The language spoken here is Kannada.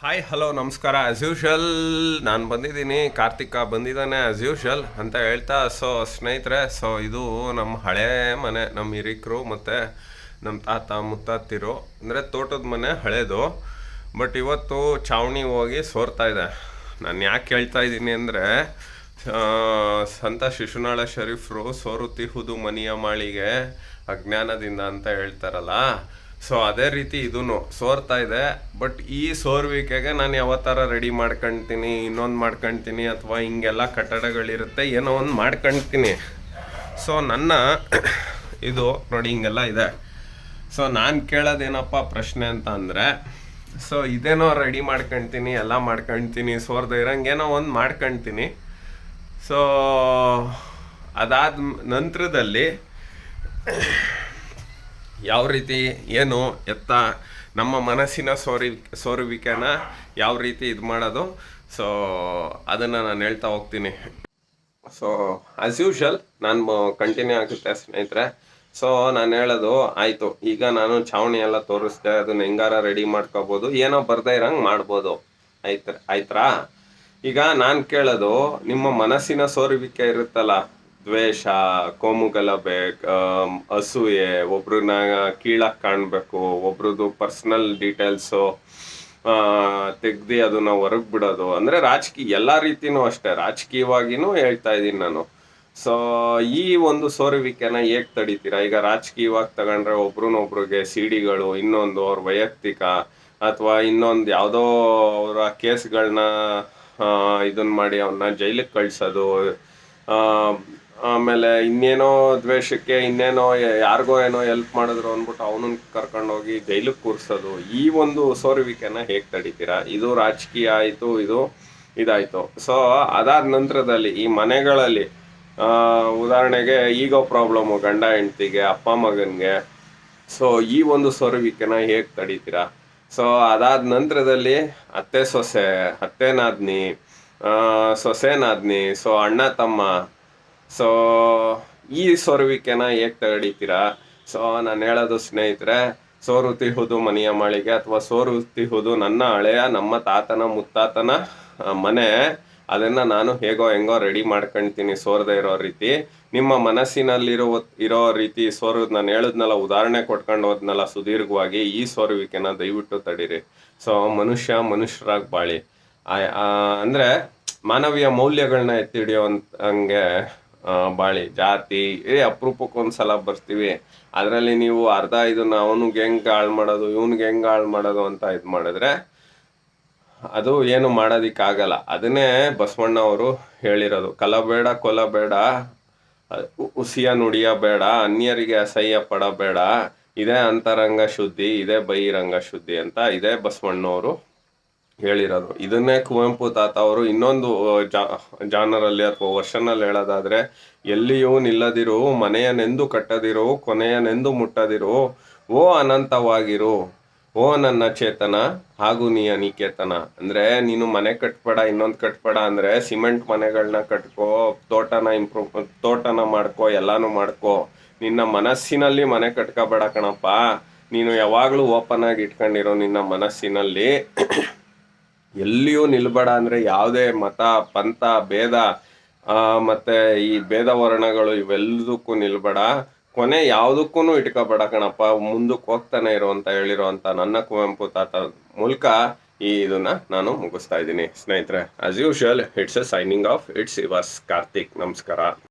ಹಾಯ್ ಹಲೋ ನಮಸ್ಕಾರ ಆ್ಯಸ್ ಯೂಶಲ್ ನಾನು ಬಂದಿದ್ದೀನಿ, ಕಾರ್ತಿಕ ಬಂದಿದ್ದಾನೆ ಆ್ಯಸ್ ಯೂಶಲ್ ಅಂತ ಹೇಳ್ತಾ ಸೊ ಸ್ನೇಹಿತರೆ ಸೊ ಇದು ನಮ್ಮ ಹಳೆ ಮನೆ ನಮ್ಮ ಹಿರಿಕರು ಮತ್ತು ನಮ್ಮ ತಾತ ಮುತ್ತಾತಿರು. ಅಂದರೆ ತೋಟದ ಮನೆ ಹಳೇದು ಬಟ್ ಇವತ್ತು ಚಾವಣಿ ಹೋಗಿ ಸೋರ್ತಾ ಇದೆ. ನಾನು ಯಾಕೆ ಹೇಳ್ತಾ ಇದ್ದೀನಿ ಅಂದರೆ ಸಂತ ಶಿಶುನಾಳ ಶರೀಫ್ರು ಸೋರುತಿಹುದು ಮನಿಯ ಮಾಳಿಗೆ ಅಜ್ಞಾನದಿಂದ ಅಂತ ಹೇಳ್ತಾರಲ್ಲ ಸೊ ಅದೇ ರೀತಿ ಇದೂ ಸೋರ್ತಾ ಇದೆ. ಬಟ್ ಈ ಸೋರುವಿಕೆಗೆ ನಾನು ಯಾವ ಥರ ರೆಡಿ ಮಾಡ್ಕೊಳ್ತೀನಿ ಇನ್ನೊಂದು ಮಾಡ್ಕೊಳ್ತೀನಿ ಅಥವಾ ಹಿಂಗೆಲ್ಲ ಕಟ್ಟಡಗಳಿರುತ್ತೆ, ಏನೋ ಒಂದು ಮಾಡ್ಕೊಳ್ತೀನಿ ಸೊ ನನ್ನ ಇದು ನೋಡಿ, ಹಿಂಗೆಲ್ಲ ಇದೆ. ಸೊ ನಾನು ಕೇಳೋದೇನಪ್ಪ ಪ್ರಶ್ನೆ ಅಂತ ಅಂದರೆ ಸೊ ಇದೇನೋ ರೆಡಿ ಮಾಡ್ಕೊಳ್ತೀನಿ ಎಲ್ಲ ಮಾಡ್ಕೊಳ್ತೀನಿ ಸೋರ್ದ ಇರಂಗೇನೋ ಒಂದು ಮಾಡ್ಕೊಳ್ತೀನಿ ಸೊ ಅದಾದ ನಂತರದಲ್ಲಿ ಯಾವ ರೀತಿ ಏನು ಎತ್ತ ನಮ್ಮ ಮನಸ್ಸಿನ ಸೋರಿ ಸೋರುವಿಕೆನ ಯಾವ ರೀತಿ ಇದು ಮಾಡೋದು? ಸೊ ಅದನ್ನು ನಾನು ಹೇಳ್ತಾ ಹೋಗ್ತೀನಿ. ಸೊ ಆಸ್ ಯೂಶಲ್ ನಾನು ಕಂಟಿನ್ಯೂ ಆಗುತ್ತೆ ಸ್ನೇಹಿತರೆ. ಸೊ ನಾನು ಹೇಳೋದು ಆಯಿತು. ಈಗ ನಾನು ಛಾವಣಿ ಎಲ್ಲ ತೋರಿಸ್ದೆ, ಅದನ್ನ ಹೆಂಗಾರ ರೆಡಿ ಮಾಡ್ಕೋಬೋದು, ಏನೋ ಬರ್ದೇ ಇರಂಗೆ ಮಾಡ್ಬೋದು. ಆಯ್ತು ಆಯ್ತಾ ಈಗ ನಾನು ಕೇಳೋದು, ನಿಮ್ಮ ಮನಸ್ಸಿನ ಸೋರುವಿಕೆ ಇರುತ್ತಲ್ಲ ದ್ವೇಷ, ಕೋಮು ಗಲಭೆ ಅಸೂಯೆ, ಒಬ್ರನ್ನ ಕೀಳಾಗಿ ಕಾಣಬೇಕು, ಒಬ್ರದ್ದು ಪರ್ಸ್ನಲ್ ಡೀಟೇಲ್ಸು ತೆಗ್ದು ಅದನ್ನ ಹೊರಗೆ ಬಿಡೋದು. ಅಂದರೆ ರಾಜಕೀಯ, ಎಲ್ಲ ರೀತಿನೂ ಅಷ್ಟೇ. ರಾಜಕೀಯವಾಗಿನೂ ಹೇಳ್ತಾ ಇದ್ದೀನಿ ನಾನು. ಸೊ ಈ ಒಂದು ಸೋರುವಿಕೆನ ಹೇಗೆ ತಡಿತೀರಾ? ಈಗ ರಾಜಕೀಯವಾಗಿ ತಗೊಂಡ್ರೆ ಒಬ್ರನ್ನೊಬ್ರಿಗೆ ಸಿಡಿಗಳು, ಇನ್ನೊಂದು ಅವ್ರ ವೈಯಕ್ತಿಕ, ಅಥವಾ ಇನ್ನೊಂದು ಯಾವುದೋ ಅವರ ಕೇಸ್ಗಳನ್ನ ಇದನ್ನ ಮಾಡಿ ಅವನ್ನ ಜೈಲಿಗೆ ಕಳಿಸೋದು ಆಮೇಲೆ ಇನ್ನೇನೋ ದ್ವೇಷಕ್ಕೆ, ಇನ್ನೇನೋ ಯಾರಿಗೋ ಏನೋ ಹೆಲ್ಪ್ ಮಾಡಿದ್ರು ಅಂದ್ಬಿಟ್ಟು ಅವನನ್ನ ಕರ್ಕೊಂಡೋಗಿ ಜೈಲಿಗೆ ಕೂರಿಸೋದು. ಈ ಒಂದು ಸೋರುವಿಕೆನ ಹೇಗೆ ತಡಿತೀರಾ? ಇದು ರಾಜಕೀಯ ಆಯಿತು, ಇದು ಇದಾಯಿತು. ಸೊ ಅದಾದ ನಂತರದಲ್ಲಿ ಈ ಮನೆಗಳಲ್ಲಿ ಉದಾಹರಣೆಗೆ ಈಗೋ ಪ್ರಾಬ್ಲಮ್ಮು ಗಂಡ ಹೆಂಡ್ತಿಗೆ, ಅಪ್ಪ ಮಗನಿಗೆ ಸೊ ಈ ಒಂದು ಸೋರುವಿಕೆನ ಹೇಗೆ ತಡಿತೀರಾ? ಸೊ ಅದಾದ ನಂತರದಲ್ಲಿ ಅತ್ತೆ ಸೊಸೆ ಅತ್ತೆ ನಾದ್ನಿ ಆ, ಸೇನಾದ್ನಿ ನಾದ್ನಿ ಸೊ ಅಣ್ಣ ತಮ್ಮ ಸೊ ಈ ಸೋರುವಿಕೆನ ಹೇಗೆ ತಗಡಿತೀರಾ? ಸೊ ನಾನು ಹೇಳೋದು ಸ್ನೇಹಿತರೆ ಸೋರುತಿಹುದು ಮನೆಯ ಮಾಳಿಗೆ ಅಥವಾ ಸೋರುತಿಹುದು ನನ್ನ ಹಳೆಯ ನಮ್ಮ ತಾತನ ಮುತ್ತಾತನ ಮನೆ ಅದನ್ನ ನಾನು ಹೇಗೋ ಹೆಂಗೋ ರೆಡಿ ಮಾಡ್ಕೊಳ್ತೀನಿ ಸೋರದೆ ಇರೋ ರೀತಿ. ನಿಮ್ಮ ಮನಸ್ಸಿನಲ್ಲಿರೋ ಇರೋ ರೀತಿ ಸೋರು ನಾನು ಹೇಳಿದ್ನಲ್ಲ ಉದಾಹರಣೆ ಕೊಟ್ಕೊಂಡು ಹೋದ್ನಲ್ಲ ಸುದೀರ್ಘವಾಗಿ ಈ ಸೋರುವಿಕೆನ ದಯವಿಟ್ಟು ತಡೀರಿ. ಸೊ ಮನುಷ್ಯ ಮನುಷ್ಯರಾಗಿ ಬಾಳಿ. ಅಂದ್ರೆ ಮಾನವೀಯ ಮೌಲ್ಯಗಳನ್ನ ಎತ್ತಿ ಹಂಗೆ ಬಾಳಿ, ಜಾತಿ, ಏ, ಅಪರೂಪಕ್ಕೊಂದ್ಸಲ ಬರ್ತೀವಿ. ಅದರಲ್ಲಿ ನೀವು ಅರ್ಧ ಇದನ್ನ ಅವನಿಗೆ ಹೆಂಗ್ ಹಾಳು ಮಾಡೋದು, ಇವನ್ಗೆ ಹೆಂಗ್ ಹಾಳು ಮಾಡೋದು ಅಂತ ಇದು ಮಾಡಿದ್ರೆ ಅದು ಏನು ಮಾಡೋದಿಕ್ಕಾಗಲ್ಲ. ಅದನ್ನೇ ಬಸವಣ್ಣ ಅವರು ಹೇಳಿರೋದು. ಕಲಬೇಡ ಕೊಲ ಬೇಡ ಉಸಿಯ ನುಡಿಯ ಬೇಡ, ಅನ್ಯರಿಗೆ ಅಸಹ್ಯ ಪಡಬೇಡ. ಇದೇ ಅಂತರಂಗ ಶುದ್ಧಿ, ಇದೇ ಬಹಿರಂಗ ಶುದ್ಧಿ ಅಂತ ಇದೇ ಬಸವಣ್ಣವರು ಹೇಳಿರೋದು. ಇದನ್ನೇ ಕುವೆಂಪು ತಾತ ಅವರು ಇನ್ನೊಂದು ಜಾನರಲ್ಲಿ ಅಥವಾ ವರ್ಷನಲ್ಲಿ ಹೇಳೋದಾದ್ರೆ, ಎಲ್ಲಿಯೂ ನಿಲ್ಲದಿರು, ಮನೆಯನೆಂದು ಕಟ್ಟದಿರು, ಕೊನೆಯನೆಂದು ಮುಟ್ಟದಿರು, ಓ ಅನಂತವಾಗಿರು, ಓ ನನ್ನ ಚೇತನ, ಹಾಗೂ ನೀ ಅನಿಕೇತನ ಅಂದ್ರೆ ನೀನು ಮನೆ ಕಟ್ಬೇಡ, ಇನ್ನೊಂದು ಕಟ್ಬೇಡ ಅಂದ್ರೆ ಸಿಮೆಂಟ್ ಮನೆಗಳನ್ನ ಕಟ್ಕೋ, ತೋಟನ ಇಂಪ್ರೂವ್, ತೋಟನ ಮಾಡ್ಕೋ, ಎಲ್ಲಾನು ಮಾಡ್ಕೋ. ನಿನ್ನ ಮನಸ್ಸಿನಲ್ಲಿ ಮನೆ ಕಟ್ಕೋಬೇಡ ಕಣಪ್ಪ. ನೀನು ಯಾವಾಗಲೂ ಓಪನ್ ಆಗಿ ಇಟ್ಕೊಂಡಿರೋ ನಿನ್ನ ಮನಸ್ಸಿನಲ್ಲಿ. ಎಲ್ಲಿಯೂ ನಿಲ್ಬೇಡ ಅಂದರೆ ಯಾವುದೇ ಮತ, ಪಂಥ, ಭೇದ ಮತ್ತು ಈ ಭೇದ ವರ್ಣಗಳು ಇವೆಲ್ಲದಕ್ಕೂ ನಿಲ್ಬೇಡ. ಕೊನೆ ಯಾವುದಕ್ಕೂ ಇಟ್ಕೋಬೇಡ ಕಣಪ್ಪ, ಮುಂದಕ್ಕೆ ಹೋಗ್ತಾನೆ ಇರು ಅಂತ ನನ್ನ ಕುವೆಂಪು ತಾತ ಮೂಲಕ ಈ ಇದನ್ನ ನಾನು ಮುಗಿಸ್ತಾ ಇದ್ದೀನಿ. ಸ್ನೇಹಿತರೆ as usual it's a signing off it's ಇವಾಸ್ Karthik ನಮಸ್ಕಾರ.